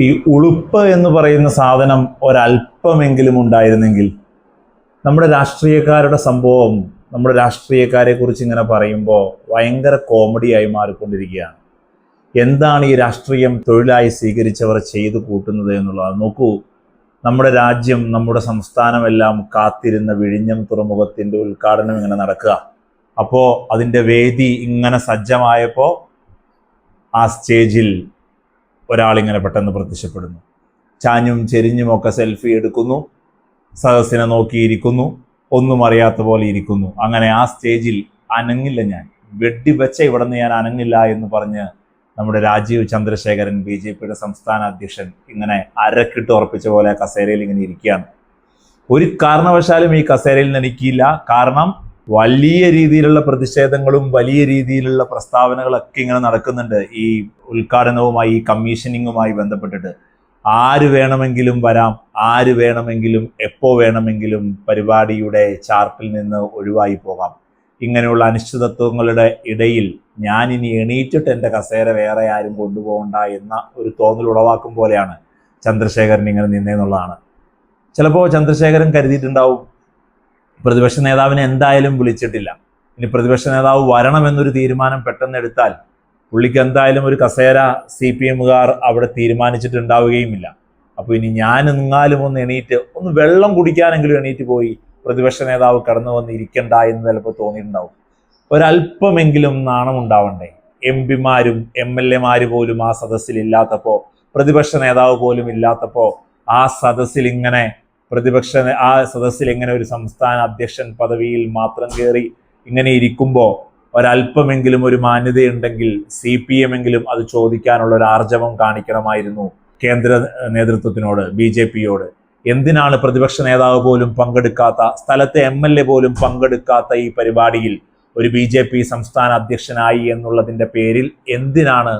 ഈ ഉളുപ്പ് എന്ന് പറയുന്ന സാധനം ഒരല്പമെങ്കിലും ഉണ്ടായിരുന്നെങ്കിൽ നമ്മുടെ രാഷ്ട്രീയക്കാരുടെ സംഭവം നമ്മുടെ രാഷ്ട്രീയക്കാരെ കുറിച്ച് ഇങ്ങനെ പറയുമ്പോൾ ഭയങ്കര കോമഡിയായി മാറിക്കൊണ്ടിരിക്കുകയാണ്. എന്താണ് ഈ രാഷ്ട്രീയം തൊഴിലായി സ്വീകരിച്ചവർ ചെയ്തു കൂട്ടുന്നത് എന്നുള്ളത്? നോക്കൂ നമ്മുടെ രാജ്യം നമ്മുടെ സംസ്ഥാനമെല്ലാം കാത്തിരുന്ന വിഴിഞ്ഞം തുറമുഖത്തിന്റെ ഉദ്ഘാടനം ഇങ്ങനെ നടക്കുക. അപ്പോൾ അതിന്റെ വേദി ഇങ്ങനെ സജ്ജമായപ്പോൾ ആ സ്റ്റേജിൽ ഒരാളിങ്ങനെ പെട്ടെന്ന് പ്രത്യക്ഷപ്പെടുന്നു. ചാഞ്ഞും ചെരിഞ്ഞുമൊക്കെ സെൽഫി എടുക്കുന്നു. സദസ്സിനെ നോക്കിയിരിക്കുന്നു. ഒന്നും അറിയാത്ത പോലെ ഇരിക്കുന്നു. അങ്ങനെ ആ സ്റ്റേജിൽ അനങ്ങില്ല ഞാൻ. വെടിവെച്ച ഇവിടെ നിന്ന് ഞാൻ അനങ്ങില്ല എന്ന് പറഞ്ഞ് നമ്മുടെ രാജീവ് ചന്ദ്രശേഖരൻ ബി ജെ പിയുടെ സംസ്ഥാന അധ്യക്ഷൻ ഇങ്ങനെ അരക്കിട്ട് ഉറപ്പിച്ച പോലെ കസേരയിൽ ഇങ്ങനെ ഇരിക്കുകയാണ്. ഒരു കാരണവശാലും ഈ കസേരയിൽ നിന്ന് എനിക്കില്ല കാരണം വലിയ രീതിയിലുള്ള പ്രതിഷേധങ്ങളും വലിയ രീതിയിലുള്ള പ്രസ്താവനകളൊക്കെ ഇങ്ങനെ നടക്കുന്നുണ്ട് ഈ ഉദ്ഘാടനവുമായി ഈ കമ്മീഷനിങ്ങുമായി ബന്ധപ്പെട്ടിട്ട്. ആര് വേണമെങ്കിലും വരാം ആര് വേണമെങ്കിലും എപ്പോ വേണമെങ്കിലും പരിപാടിയുടെ ചാർട്ടിൽ നിന്ന് ഒഴിവായി പോകാം. ഇങ്ങനെയുള്ള അനിശ്ചിതത്വങ്ങളുടെ ഇടയിൽ ഞാൻ ഇനി എണീറ്റിട്ട് എന്റെ കസേര വേറെ ആരും കൊണ്ടുപോകണ്ട എന്ന ഒരു തോന്നൽ ഉളവാക്കും പോലെയാണ് ചന്ദ്രശേഖരൻ ഇങ്ങനെ നിന്നേന്നുള്ളതാണ് ചിലപ്പോൾ ചന്ദ്രശേഖരൻ കരുതിയിട്ടുണ്ടാവും പ്രതിപക്ഷ നേതാവിനെ എന്തായാലും വിളിച്ചിട്ടില്ല. ഇനി പ്രതിപക്ഷ നേതാവ് വരണമെന്നൊരു തീരുമാനം പെട്ടെന്ന് എടുത്താൽ പുള്ളിക്ക് എന്തായാലും ഒരു കസേര സി പി എമ്മുകാർ അവിടെ തീരുമാനിച്ചിട്ടുണ്ടാവുകയുമില്ല. അപ്പോൾ ഇനി ഞാൻ എങ്ങാലും ഒന്ന് എണീറ്റ് ഒന്ന് വെള്ളം കുടിക്കാനെങ്കിലും എണീറ്റ് പോയി പ്രതിപക്ഷ നേതാവ് കടന്നു വന്ന് ഇരിക്കണ്ട എന്ന് ചിലപ്പോൾ തോന്നിയിട്ടുണ്ടാവും. ഒരല്പമെങ്കിലും നാണം ഉണ്ടാവണ്ടേ? എം പിമാരും എം എൽ എമാര് പോലും ആ സദസ്സിൽ ഇല്ലാത്തപ്പോൾ പ്രതിപക്ഷ നേതാവ് പോലും ഇല്ലാത്തപ്പോൾ ആ സദസ്സിൽ ഇങ്ങനെ പ്രതിപക്ഷ ആ സദസ്സിൽ ഇങ്ങനെ ഒരു സംസ്ഥാന അധ്യക്ഷൻ പദവിയിൽ മാത്രം കയറി ഇങ്ങനെ ഇരിക്കുമ്പോൾ ഒരല്പമെങ്കിലും ഒരു മാന്യതയുണ്ടെങ്കിൽ സി പി എമ്മെങ്കിലും അത് ചോദിക്കാനുള്ള ഒരു ആർജവം കാണിക്കണമായിരുന്നു കേന്ദ്ര നേതൃത്വത്തിനോട് ബി ജെ പിയോട്. എന്തിനാണ് പ്രതിപക്ഷ നേതാവ് പോലും പങ്കെടുക്കാത്ത സ്ഥലത്തെ എം എൽ എ പോലും പങ്കെടുക്കാത്ത ഈ പരിപാടിയിൽ ഒരു ബി ജെ പി സംസ്ഥാന അധ്യക്ഷനായി എന്നുള്ളതിന്റെ പേരിൽ എന്തിനാണ്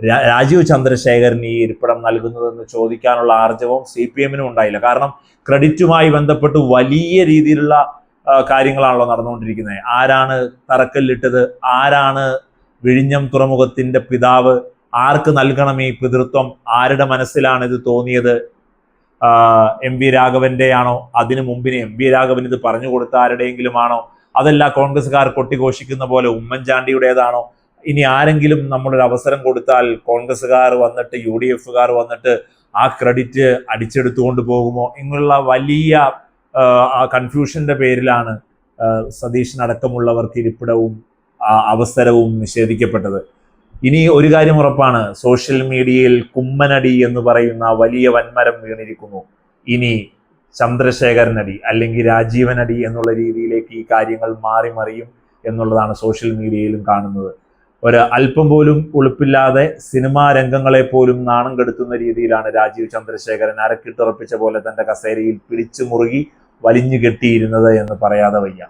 രാജീവ് ചന്ദ്രശേഖരൻ ഈ ഇരിപ്പിടം നൽകുന്നതെന്ന് ചോദിക്കാനുള്ള ആർജവം സി പി എമ്മിനും ഉണ്ടായില്ല. കാരണം ക്രെഡിറ്റുമായി ബന്ധപ്പെട്ട് വലിയ രീതിയിലുള്ള കാര്യങ്ങളാണല്ലോ നടന്നുകൊണ്ടിരിക്കുന്നത്. ആരാണ് തറക്കല്ലിട്ടത്? ആരാണ് വിഴിഞ്ഞം തുറമുഖത്തിന്റെ പിതാവ്? ആർക്ക് നൽകണം ഈ പിതൃത്വം? ആരുടെ മനസ്സിലാണ് ഇത് തോന്നിയത്? എം വി രാഘവന്റെ ആണോ അതിനു മുമ്പിന് എം വി രാഘവൻ ഇത് പറഞ്ഞു കൊടുത്ത ആരുടെയെങ്കിലും ആണോ അതല്ല കോൺഗ്രസ്സുകാർ കൊട്ടിഘോഷിക്കുന്ന പോലെ ഉമ്മൻചാണ്ടിയുടേതാണോ? ഇനി ആരെങ്കിലും നമ്മളൊരു അവസരം കൊടുത്താൽ കോൺഗ്രസ്സുകാർ വന്നിട്ട് യു ഡി എഫുകാർ വന്നിട്ട് ആ ക്രെഡിറ്റ് അടിച്ചെടുത്തുകൊണ്ട് പോകുമോ? ഇങ്ങനെയുള്ള വലിയ കൺഫ്യൂഷന്റെ പേരിലാണ് സതീഷിനടക്കമുള്ളവർക്ക് ഇരിപ്പിടവും അവസരവും നിഷേധിക്കപ്പെട്ടത്. ഇനി ഒരു കാര്യം ഉറപ്പാണ് സോഷ്യൽ മീഡിയയിൽ കുമ്മനടി എന്ന് പറയുന്ന വലിയ വൻമരം വീണിരിക്കുന്നു. ഇനി ചന്ദ്രശേഖരനടി അല്ലെങ്കിൽ രാജീവനടി എന്നുള്ള രീതിയിലേക്ക് ഈ കാര്യങ്ങൾ മാറി മറിയും എന്നുള്ളതാണ് സോഷ്യൽ മീഡിയയിലും കാണുന്നത്. ഒരു അല്പം പോലും ഉളുപ്പില്ലാതെ സിനിമാ രംഗങ്ങളെ പോലും നാണം കെടുത്തുന്ന രീതിയിലാണ് രാജീവ് ചന്ദ്രശേഖരൻ അരക്കിട്ടുറപ്പിച്ച പോലെ തന്റെ കസേരയിൽ പിടിച്ചു മുറുകി വലിഞ്ഞു കെട്ടിയിരുന്നത് എന്ന് പറയാതെ വയ്യ.